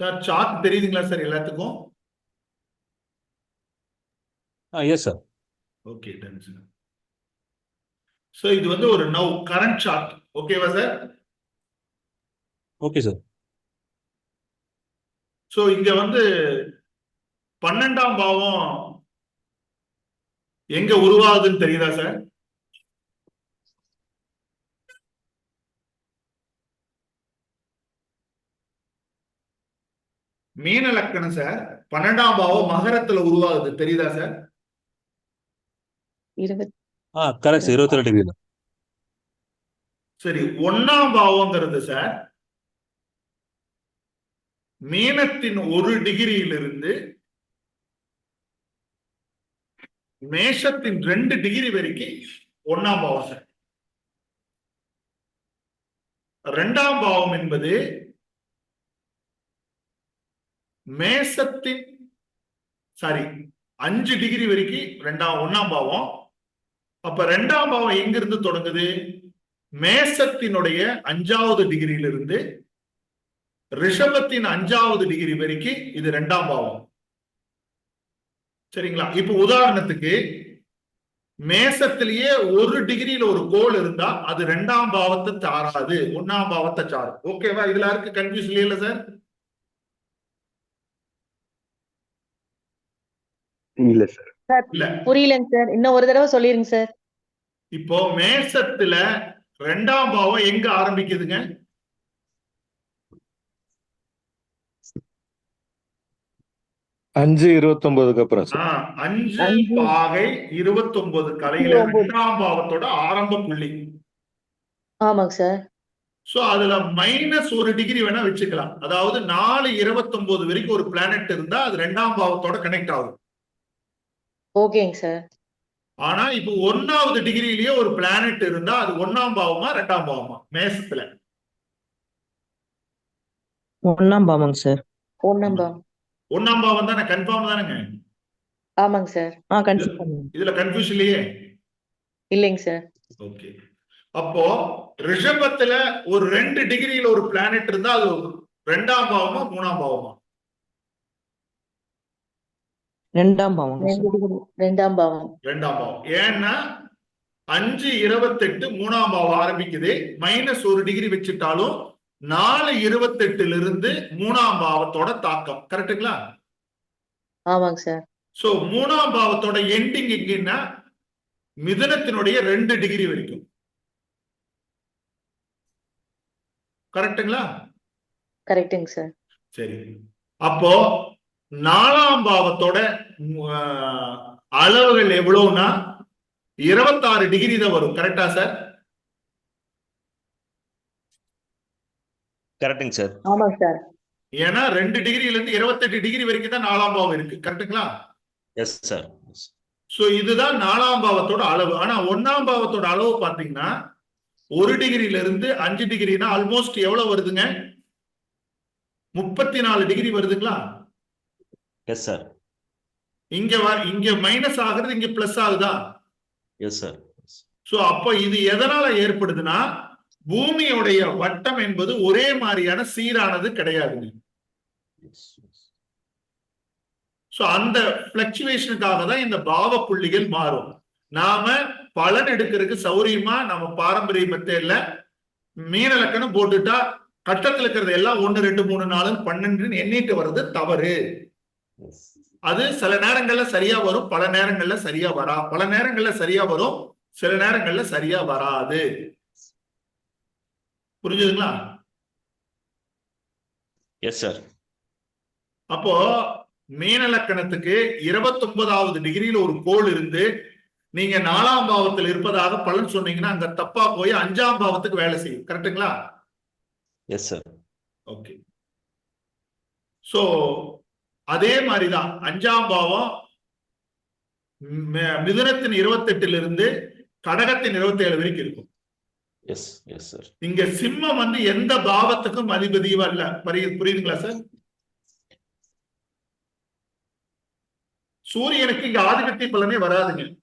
Sir chart தெரியுதுங்களா sir எல்லாத்துக்கும்? ஆ yes sir okay done sir so இது வந்து ஒரு நவ் கரண்ட் சார்ட் ஓகேவா சார் ஓகே சார் ஸோ இங்க வந்து பன்னெண்டாம் பாவம் எங்க உருவாகுதுன்னு தெரியுதா சார் மீன லக்கணம் சார். பன்னெண்டாம் பாவம் மகரத்துல உருவாகுது. தெரியுதா சார்? இருபத்தி ரெண்டு டிகிரி சரி ஒன்னாம் பாவங்கிறது சார் மீனத்தின் ஒரு டிகிரியிலிருந்து மேஷத்தின் ரெண்டு டிகிரி வரைக்கும் ஒன்னாம் பாவம் சார். ரெண்டாம் பாவம் என்பது மேசத்தின் சாரி அஞ்சு டிகிரி வரைக்கும் ரெண்டாம் ஒன்னாம் பாவம். அப்ப ரெண்டாம் பாவம் எங்கிருந்து தொடங்குது? மேசத்தினுடைய அஞ்சாவது டிகிரியிலிருந்து ரிஷபத்தின் அஞ்சாவது டிகிரி வரைக்கும் இது ரெண்டாம் பாவம். சரிங்களா? இப்ப உதாரணத்துக்கு மேசத்திலேயே ஒரு டிகிரியில ஒரு கோல் இருந்தா அது ரெண்டாம் பாவத்தை சாராது ஒன்னாம் பாவத்தை சாரும். ஓகேவா இதுல யாருக்கு கன்ஃபியூஸ் இல்லையில சார் இல்ல சார் இல்ல. புரியலங்க சார் இன்னும் ஒரு தடவை சொல்லிருங்க சார் இப்போ மேசத்துல ரெண்டாம் பாவம் எங்க ஆரம்பிக்குதுங்க? அஞ்சு இருபத்தி ஒன்பதுக்கு அப்புறம் அஞ்சு. பாகை இருபத்தி ஒன்பது கலையில. இரண்டாம் பாவத்தோட ஆரம்ப புள்ளி. ஆமாங்க சார் சோ அதுல மைனஸ் ஒரு டிகிரி வேணா வச்சுக்கலாம். அதாவது நாலு இருபத்தி ஒன்பது வரைக்கும் ஒரு பிளானட் இருந்தா அது ரெண்டாம் பாவத்தோட கனெக்ட் ஆகும். ஓகேங்க சார். ஆனா இப்போ ஒன்னாவது டிகிரியிலேயே ஒரு பிளானட் இருந்தா அது ஒன்னாம் பாவமா ரெண்டாம் பாவமா? மேசத்துல. ஒண்ணாம் பாவங்க சார். ஒன்னாம் பாவம். ஒன்னாம் பாவம் தானே கன்ஃபார்ம் தானேங்க? ஆமாங்க சார். ஆ கன்ஃபார்ம் பண்ணுங்க. இதுல கன்ஃபியூஷன் இல்லையே? இல்லைங்க சார். ஓகே. அப்போ ரிஷபத்துல ஒரு ரெண்டு டிகிரியில ஒரு பிளானட் இருந்தா அது ரெண்டாம் பாவமா மூணாம் பாவமா? ரெண்டாம் degree. ரெண்டாம் பாவம். ரெண்டாம் பாவம். ஏன்னா அஞ்சு இருபத்தெட்டு மூணாம் பாவம் ஆரம்பிக்குது. மைனஸ் ஒரு டிகிரி வச்சுட்டாலும் நாலு இருபத்தெட்டுல இருந்து மூணாம் பாவத்தோட தாக்கம். கரெக்ட்டுங்களா ஆமாங்க சார் சோ மூணாம் பாவத்தோட எண்டிங் எங்கன்னா மிதுனத்தினுடைய ரெண்டு டிகிரி வரைக்கும். கரெக்ட்டுங்களா கரெக்டுங்க சார் சரி. அப்போ நாலாம் பாவத்தோட அளவுகள் எவ்வளவுனா இருபத்தாறு டிகிரி தான் வரும். கரெக்டா சார் கரெக்டுங்க சார் ஆமாங்க சார் ஏன்னா ரெண்டு டிகிரில இருந்து இருபத்தெட்டு டிகிரி வரைக்கும் தான் நாலாம் பாவம் இருக்கு. கரெக்ட்டுங்களா எஸ் சார் சோ இதுதான் நாலாம் பாவத்தோட அளவு. ஆனா ஒன்னாம் பாவத்தோட அளவு பாத்தீங்கன்னா ஒரு டிகிரில இருந்து அஞ்சு டிகிரினா ஆல்மோஸ்ட் எவ்வளவு வருதுங்க? முப்பத்தி நாலு டிகிரி வருதுங்களா? எஸ் சார் இங்க இங்க மைனஸ் ஆகுறது இங்க பிளஸ் ஆகுதா? எஸ் சார் சோ அப்ப இது எதனால ஏற்படுதுன்னா பூமியுடைய வட்டம் என்பது ஒரே மாதிரியான சீரானது கிடையாதுங்க. சோ அந்த பிளக்சுவேஷனுக்காக தான் இந்த பாவ புள்ளிகள் மாறும். நாம பலன் எடுக்கிறதுக்கு சௌரியமா நம்ம பாரம்பரிய மெத்தேட்ல மீன லக்கணம் போட்டுட்டா கட்டத்துல இருக்கிறது எல்லாம் ஒண்ணு ரெண்டு மூணு நாலு பன்னெண்டுன்னு எண்ணிட்டு வர்றது தவறு. அது சில நேரங்கள்ல சரியா வரும் பல நேரங்கள்ல சரியா வரா பல நேரங்கள்ல சரியா வரும் சில நேரங்கள்ல சரியா வராது. புரிஞ்சுதுங்களா? எஸ் சார் அப்போ மீன லக்கணத்துக்கு இருபத்தி ஒன்பதாவது டிகிரியில ஒரு கோள் இருந்து நீங்க நாலாம் பாவத்தில் இருப்பதாக பலன் சொன்னீங்கன்னா அங்க தப்பா போய் அஞ்சாம் பாவத்துக்கு வேலை செய்யும். கரெக்ட்டுங்களா எஸ் சார் ஓகே சோ அதே மாதிரிதான் அஞ்சாம் பாவம் மிதுனத்தின் இருபத்தெட்டுல இருந்து கடகத்தின் இருபத்தி ஏழு வரைக்கும் இருக்கும். எஸ் எஸ் சார் இங்க சிம்மம் வந்து எந்த பாவத்துக்கும் அதிபதியும் அல்ல. புரியுது- புரியுதுங்களா சார் சூரியனுக்கு இங்க ஆதிபத்திய பலனே வராதுங்க.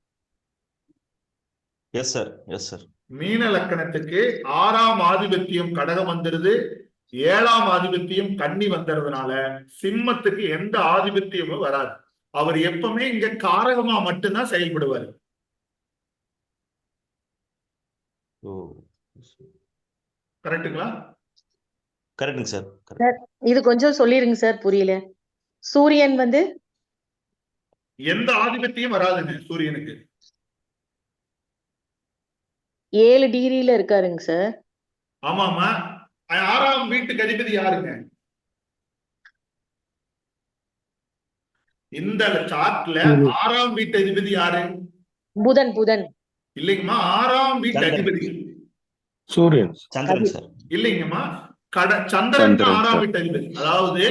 எஸ் சார் எஸ் சார் மீன லக்கணத்துக்கு ஆறாம் ஆதிபத்தியம் கடகம் வந்துருது. ஏழாம் ஆதிபத்தியம் கன்னி வந்ததுனால சிம்மத்துக்கு எந்த ஆதிபத்தியமும் வராது. அவர் எப்பவுமே இங்க காரகமா மட்டும்தான் செயல்படுவார். ஓ கரெக்ட்டுங்களா? கரெக்டுங்க சார் கரெக்ட். இது கொஞ்சம் சொல்லிருங்க சார் புரியல. சூரியன் வந்து? எந்த ஆதிபத்தியம் வராதுங்க சூரியனுக்கு. ஏழு டிகிரில இருக்காருங்க சார். ஆமாமா ஆறாம் வீட்டுக்கு அதிபதி யாருங்க? இந்த சார்ட்ல ஆறாம் வீட்டு அதிபதி யாரு? புதன் புதன். இல்லைங்கம்மா ஆறாம் வீட்டு. அதிபதி. சூரியன். சந்திரன் சார். இல்லைங்கம்மா கட சந்திரன் ஆறாம். வீட்டு அதிபதி. அதாவது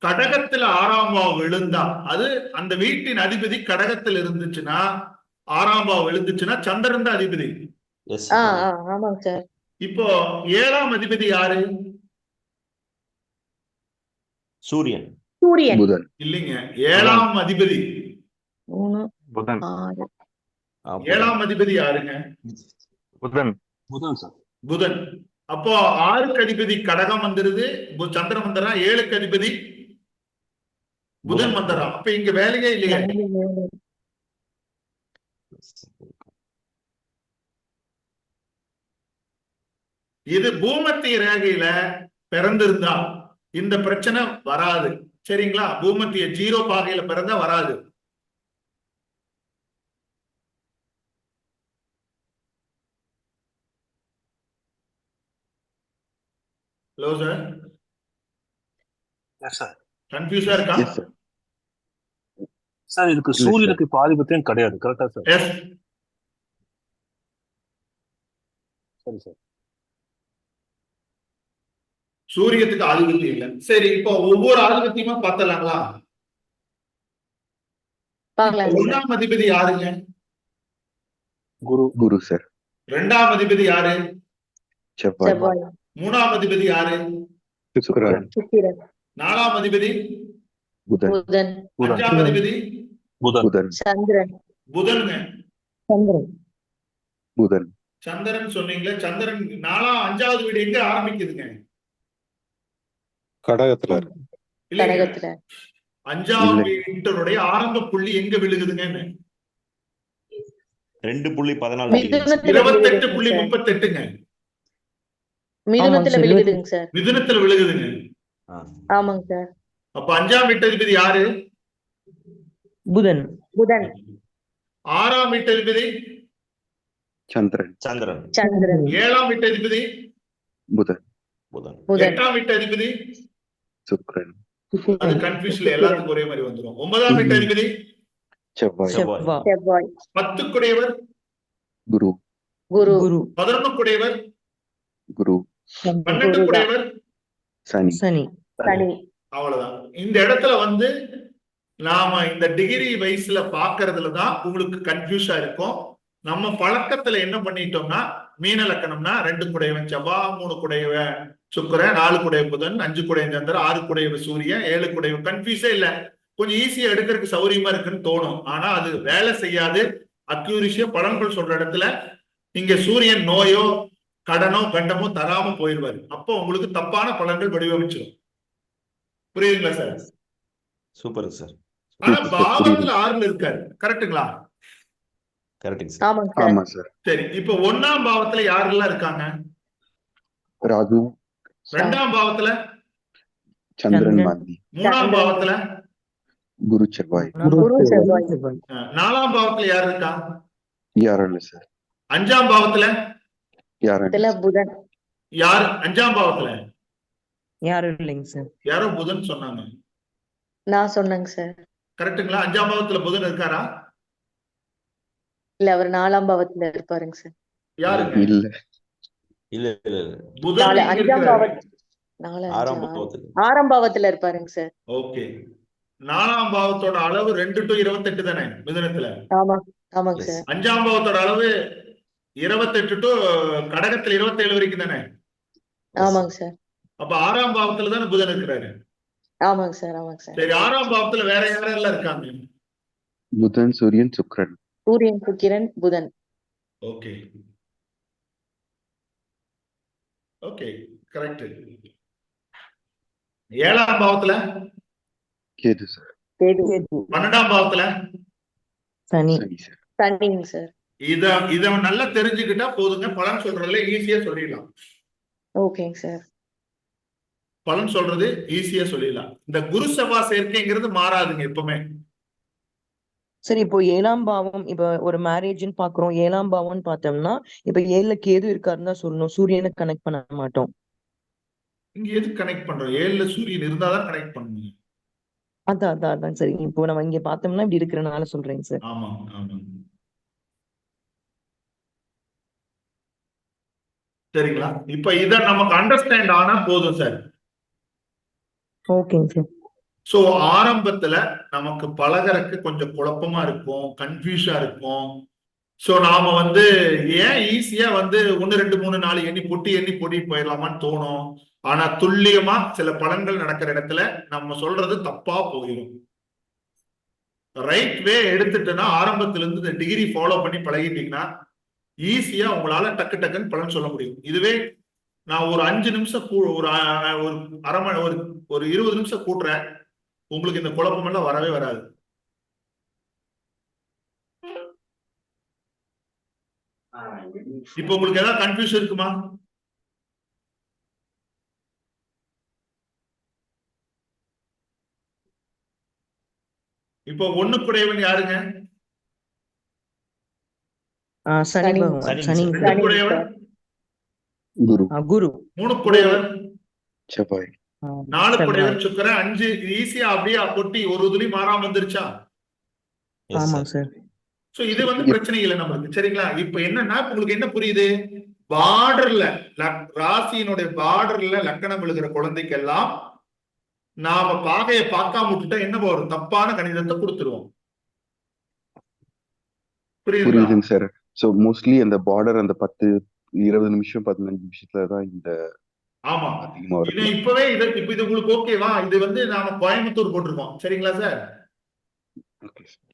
கடகத்துல ஆறாம் பாவம் விழுந்தா அது அந்த வீட்டின் அதிபதி கடகத்தில் இருந்துச்சுன்னா ஆறாம் பாவம் விழுந்துச்சுன்னா சந்திரன் தான் அதிபதி. இப்போ ஏழாம் அதிபதி யாரு? சூரியன். சூரியன். புதன். இல்லைங்க ஏழாம் அதிபதி. புதன். ஏழாம் அதிபதி யாருங்க? புதன். புதன் சார். புதன். அப்போ ஆறுக்கு அதிபதி கடகம் வந்துருது சந்திரன் வந்துடுறான் ஏழுக்கு அதிபதி புதன் வந்துடுறான். அப்ப இங்க வேலையே இல்லையே நாலு, ஏழு. இது பூமத்திய ரேகையில பிறந்திருந்தா இந்த பிரச்சனை வராது. சரிங்களா? பூமத்திய ஜீரோ பாகையில பிறந்தா வராது. ஹலோ சார் சார் கன்ஃபியூஸா இருக்கா? சார் சார் இதுக்கு சூரியனுக்கு இப்ப ஆதிபத்தியம் கிடையாது. கரெக்டா சார் எஸ் சரி சார் சூரியத்துக்கு ஆதிபத்தியம் இல்ல. சரி இப்போ ஒவ்வொரு ஆதிபத்தியமா பார்த்தலாங்களா? ஒண்ணாம் அதிபதி யாருங்க? குரு குரு சார். ரெண்டாம் அதிபதி யாரு? செவ்வாய். மூணாம் அதிபதி யாரு? சுக்கிரன். நாலாம் அதிபதி? புதன். அஞ்சாம் அதிபதி? புதன். புதன். சந்திரன். புதனுங்க. சந்திரன். புதன். சந்திரன் சொன்னீங்களே சந்திரன் நாலாம் அஞ்சாவது வீடு எங்க ஆரம்பிக்குதுங்க? கடகத்துல கடகத்துல. அஞ்சாம் இல்லை. வீட்டருடைய ஆரம்ப புள்ளி எங்க விழுகுதுங்க ரெண்டு புள்ளி பதினாலு மிதுனத்துல இருபத்தெட்டு புள்ளி விழுகுதுங்க சார். முப்பத்தெட்டுங்க. மிதுனத்துல. விழுகுதுங்க சார் மிதுனத்துல விழுகுதுங்க. ஆமாங்க சார். அப்ப அஞ்சாம் வீட்டதிபதி யாரு? புதன். புதன். ஆறாம் வீட்டதிபதி சந்திரன். சந்திரன். சந்திரன். ஏழாம் வீட்டதிபதி புதன் புதன். புதன். எட்டாம் வீட்டதிபதி சுக்கிரன். அது கன்ஃபியூஸ்ல எல்லாத்துக்கும் ஒரே மாதிரி வந்துரும். ஒன்பதாம் வீட்டதிபதி செவ்வாய். செவ்வாய். செவ்வாய். பத்துக்குடையவர்? குரு. குரு. குரு. பதினொன்னுக்குடையவர் குரு. பன்னெண்டுக்குடையவர்? சனி. சனி. சனி. அவ்வளவுதான். இந்த இடத்துல வந்து நாம இந்த டிகிரி வயசுல பாக்குறதுல தான் உங்களுக்கு கன்ஃபியூஸா இருக்கும். நம்ம பழக்கத்துல என்ன பண்ணிட்டோம்னா மீன லக்கணம்னா ரெண்டு குடையவன் செவ்வாய் மூணு குடையவன். சுக்கிரன் நாலு குடைய புதன் அஞ்சு குடைய சந்திரன் ஆறு குடையவ சூரியன் ஏழு குடையவ கன்ஃபியூஸே இல்ல. கொஞ்சம் ஈஸியா எடுக்கிறதுக்கு சௌரியமா இருக்குன்னு தோணும். ஆனா அது வேலை செய்யாது. அக்யூரிஷியா பலன்கள் சொல்ற இடத்துல இங்க சூரியன் நோயோ கடனோ கண்டமோ தராம போயிடுவாரு அப்போ உங்களுக்கு தப்பான பலன்கள் வடிவமைச்சிடும் புரியுதுங்களா சார் சூப்பருங்க சார் ஆனா. பாவத்துல ஆறுல இருக்காரு. கரெக்ட்டுங்களா? கரெக்டுங்க சார் சார் ஆமா சார் சரி இப்ப ஒண்ணாம் பாவத்துல யாரெல்லாம் இருக்காங்க? ராகு ரெண்டாம் பாவத்துல? சந்திரன். மாந்தி மூணாம். பாவத்துல? குரு செவ்வாய். நாலாம் பாவத்துல யார் இருக்கா? யாரும் இல்ல சார். அஞ்சாம் பாவத்துல? யாரும் புதன். யார்? அஞ்சாம் பாவத்துல? யாரும் இல்லைங்க சார். யாரோ புதன் சொன்னாங்க. நான் சொன்னேங்க சார். கரெக்ட்டுங்களா அஞ்சாம் பாவத்துல புதன் இருக்காரா? இல்ல அவர் நாலாம் பாவத்துல இருப்பாருங்க சார். யாருங்க இல்ல. இல்ல இல்ல இல்ல. அஞ்சாம் ஆறாம் பாவத்துல. இருப்பாருங்க சார் ஓகே. நாலாம் பாவத்தோட அளவு ரெண்டு டு இருபத்தெட்டு தானே மிதுனத்துல? ஆமா ஆமாங்க. சார் அஞ்சாம் பாவத்தோட அளவு இருபத்தெட்டு டு கடகத்துல இருபத்தேழு வரைக்கும் தானே? ஆமாங்க சார் அப்ப ஆறாம் பாவத்துல தானே புதன் இருக்கிறாரு? ஆமாங்க சார் ஆமாங்க சார் சரி ஆறாம் பாவத்துல வேற யாரெல்லாம் இருக்காங்க? புதன் சூரியன் சுக்கிரன். சூரியன் சுக்கிரன் புதன். ஓகே. ஓகே கரெக்ட் ஏழாம் பாவத்துல? கேது சார். பன்னெண்டாம் பாவத்துல? சனி. சனி சார். சனிங்க சார். இத இத நல்லா தெரிஞ்சுக்கிட்டா போதுங்க. பலன் சொல்றதுல ஈஸியா சொல்லிடலாம். ஓகேங்க சார். பலன் சொல்றது ஈஸியா சொல்லிடலாம். இந்த குரு செவ்வாய் சேர்க்கைங்கிறது மாறாதுங்க எப்பவுமே. சரி இப்போ ஏழாம் பாவம் இப்ப ஒரு மேரேஜ்னு பாக்குறோம். ஏழாம் பாவம்னு பார்த்தோம்னா இப்ப ஏழுல கேது இருக்காருன்னு தான் சொல்லணும். சூரியனை கனெக்ட் பண்ண மாட்டோம். இங்க எதுக்கு கனெக்ட் பண்றோம்? ஏழுல சூரியன் இருந்தாதான் கனெக்ட் பண்ணுங்க அதான் அதான் அதான். சரி இப்போ நம்ம இங்க பார்த்தோம்னா இப்படி இருக்கிறனால சொல்றேங்க சார். ஆமா ஆமா சரிங்களா? இப்ப இத நமக்கு அண்டர்ஸ்டாண்ட் ஆனா போதும் சார். ஓகேங்க சார். சோ ஆரம்பத்துல நமக்கு பழகறக்கு கொஞ்சம் குழப்பமா இருக்கும் கன்ஃபியூஷா இருக்கும். சோ நாம வந்து ஏன் ஈஸியா வந்து ஒன்னு ரெண்டு மூணு நாலு எண்ணி பொட்டி எண்ணி பொட்டி போயிடலாமான்னு தோணும். ஆனா துல்லியமா சில பலன்கள் நடக்கிற இடத்துல நம்ம சொல்றது தப்பா போயிடும் ரைட் வே எடுத்துட்டுன்னா ஆரம்பத்துல இருந்து இந்த டிகிரி ஃபாலோ பண்ணி பழகிட்டீங்கன்னா ஈஸியா உங்களால டக்கு டக்குன்னு பலன் சொல்ல முடியும். இதுவே நான் ஒரு அஞ்சு நிமிஷம் கூ- ஒரு ஒரு அரை மணி ஒரு ஒரு இருபது நிமிஷம் கூட்டுறேன். உங்களுக்கு இந்த குழப்பம் எல்லாம் வரவே வராது. இப்ப உங்களுக்கு ஏதாவது கன்ஃபியூஷன் இருக்குமா? இப்போ ஒண்ணுக்குடையவன் யாருங்க? குரு. மூணுக்குடையவன்? செவ்வாய். ஆ, நாலுக்குடையவன் சுக்கரன் அஞ்சு ஈஸியா அப்படியே கொட்டி ஒரு துளி மாறாம வந்துருச்சா. சார் சோ இது வந்து பிரச்சனை இல்லை நம்மளுக்கு சரிங்களா? இப்ப என்னன்னா இப்ப உங்களுக்கு என்ன புரியுது? பார்டர்ல ராசியினுடைய பார்டர்ல லக்கணம் விழுகிற குழந்தைக்கெல்லாம் நாம பாகையை பார்க்காம விட்டுட்டா என்ன வரும்? தப்பான கணிதத்தை கொடுத்துருவோம். புரியுதுங்க சார் ஸோ மோஸ்ட்லி அந்த பார்டர் அந்த பத்து இருபது நிமிஷம் பதினஞ்சு நிமிஷத்துல தான் இந்த ஆமா. இது இப்பவே இது இப்ப இது உங்களுக்கு ஓகேவா இது வந்து நாம கோயம்புத்தூர் போட்டிருக்கோம். சரிங்களா சார் ஓகே சார்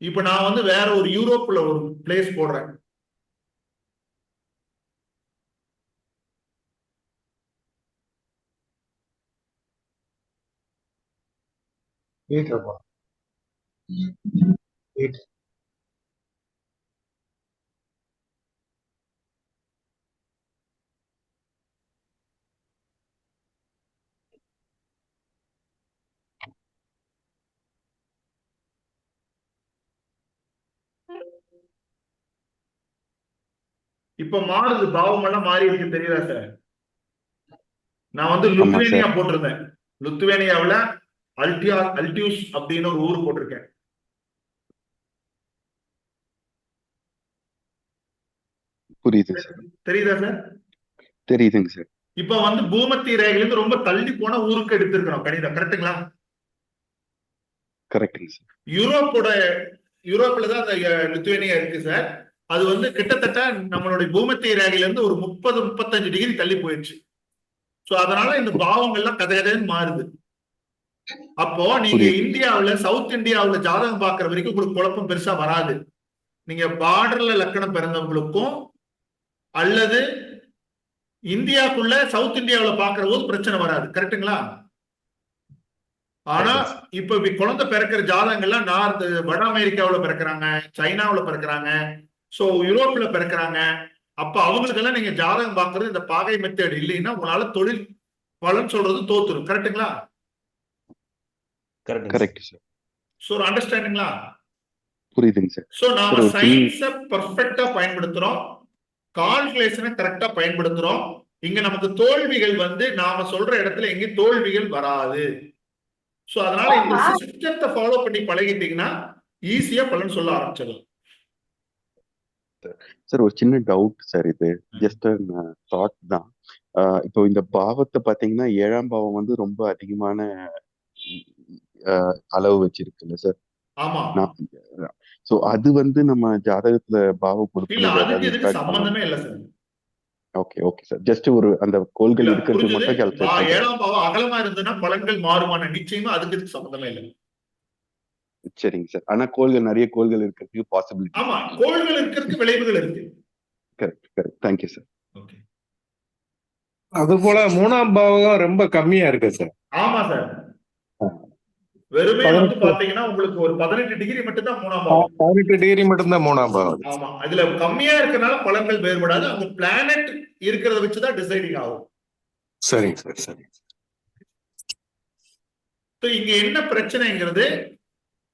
இப்ப நான் வந்து வேற ஒரு யூரோப்ல ஒரு பிளேஸ் போடுறேன். இப்ப மாறுது. பாவம் எல்லாம் மாறி இருக்கு. தெரியுதா சார் நான் வந்து லுத்வேனியா போட்டிருந்தேன். லுத்வேனியாவுல அல்டியா அல்டியூஸ் அப்படின்னு ஒரு ஊர் போட்டிருக்கேன். புரியுதுங்க சார் தெரியுதா சார் தெரியுதுங்க சார் இப்ப வந்து பூமத்திய ரேகையிலிருந்து ரொம்ப தள்ளி போன ஊருக்கு எடுத்திருக்கிறோம் கணிதம் கரெக்ட்டுங்களா கரெக்டுங்க சார் யூரோப்போட யூரோப்ல தான் அந்த லித்துவேனியா இருக்கு சார் அது வந்து கிட்டத்தட்ட நம்மளுடைய பூமத்திய ரேகையில இருந்து ஒரு முப்பது முப்பத்தஞ்சு டிகிரி தள்ளி போயிடுச்சு. சோ அதனால இந்த பாவங்கள்லாம் கதை கதைன்னு மாறுது. அப்போ நீங்க. இந்தியாவுல சவுத் இந்தியாவுல ஜாதகம் பாக்குற வரைக்கும் உங்களுக்கு குழப்பம் பெருசா வராது. நீங்க பார்டர்ல லக்கணம் பிறந்தவங்களுக்கும் அல்லது இந்தியாக்குள்ள சவுத் இந்தியாவுல பாக்குற போது பிரச்சனை வராது. கரெக்ட்டுங்களா ஆனா இப்ப இப்ப குழந்தை பிறக்கிற ஜாதகங்கள்லாம் நார்த் வட அமெரிக்காவுல பிறக்கிறாங்க சைனாவுல பிறக்கிறாங்க. சோ யூரோப்ல பிறக்கிறாங்க. அப்ப அவங்களுக்கெல்லாம் நீங்க ஜாதகம் பாக்குறது இந்த பாகை மெத்தட் இல்லைன்னா உங்களால தொழில் பலன் சொல்றது தோத்துரும். Sir. கரெக்ட் சார் சோ ஒரு அண்டர்ஸ்டாண்டிங்களா புரியுதுங்க சார் சோ நாம சயின்ஸ பர்ஃபெக்டா பயன்படுத்துறோம். கால்குலேஷனை கரெக்டா பயன்படுத்துறோம். இங்க நமக்கு தோல்விகள் வந்து நாம சொல்ற இடத்துல எங்கேயும் தோல்விகள் வராது. சோ அதனால இந்த சிஸ்டத்தை ஃபாலோ பண்ணி பழகிட்டீங்கன்னா ஈஸியா பலன் சொல்ல ஆரம்பிச்சிடலாம். சார் ஒரு சின்ன டவுட் சார் இது. ஜஸ்ட் தாட் தான். இப்போ இந்த பாவத்தை பாத்தீங்கன்னா ஏழாம் பாவம் வந்து ரொம்ப அதிகமான அளவு வச்சிருக்குல்ல சார் சோ அது வந்து நம்ம ஜாதகத்துல பாவ இல்ல அதுக்கு இதுக்கு பொறுப்பு சம்பந்தமே இல்ல sir okay okay sir just ஒரு அந்த கோள்கள் இருக்கிறது? மட்டும் ஏழாம் பாவம் அகலமா இருந்ததுன்னா பலன்கள் மாறுமான நிச்சயமா அதுக்கு சம்பந்தமே இல்லை. சரிங்க சார். ஆனா கோள்கள் நிறைய கோள்கள் இருக்கிறதுக்கு பாசிபிலிட்டி ஆமா கோள்கள் இருக்கிறதுக்கு விளைவுகள் இருக்கு. Correct correct thank you sir okay அது போல மூணாம் பாவகம் ரொம்ப கம்மியா இருக்கு சார் ஆமா சார். வெறுமே வந்து. பாத்தீங்கன்னா உங்களுக்கு ஒரு பதினெட்டு டிகிரி மட்டும் தான் மூணாம் பாவம் பதினெட்டு டிகிரி மட்டும்தான் மூணாம் பாவம் ஆமா அதுல கம்மியா இருக்கனால பலன்கள் வேறுபடாது. அந்த பிளானட் இருக்கிறத வச்சுதான் டிசைடிங் ஆகும். சரிங்க சார் சரி So, இங்க என்ன பிரச்சனைங்கிறது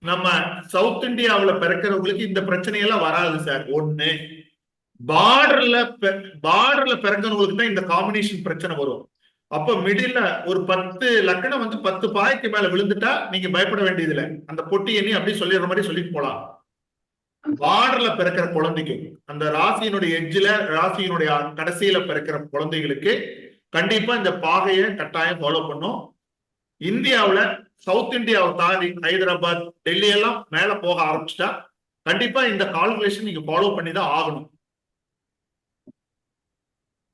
நம்ம சவுத் இந்தியாவில் பிறக்கிறவங்களுக்கு இந்த பிரச்சனையெல்லாம் வராது சார். ஒண்ணு பார்டர்ல பார்டர்ல பிறக்கிறவங்களுக்கு தான் இந்த காம்பினேஷன் பிரச்சனை வரும். அப்ப மிடில்ல ஒரு பத்து லக்கணம் வந்து பத்து பாய்க்கு மேல விழுந்துட்டா நீங்க பயப்பட வேண்டியதில்லை. அந்த பொட்டி எண்ணி அப்படியே சொல்லிடுற மாதிரி சொல்லிட்டு போலாம். பார்டர்ல பிறக்கிற குழந்தைக்கு அந்த ராசியினுடைய எட்ஜில் ராசியினுடைய கடைசியில பிறக்கிற குழந்தைகளுக்கு கண்டிப்பா இந்த பாகையை கட்டாயம் ஃபாலோ பண்ணும். இந்தியாவுல சவுத் இந்தியாவை தாண்டி ஹைதராபாத் டெல்லி எல்லாம் மேல போக ஆரம்பிச்சிட்டா கண்டிப்பா இந்த கால்குலேஷன் நீங்க ஃபாலோ பண்ணி தான் ஆகணும்.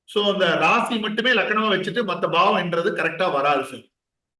ஸோ அந்த ராசி மட்டுமே லக்கணமா வச்சுட்டு மற்ற பாவம்ன்றது கரெக்டா வராது சார்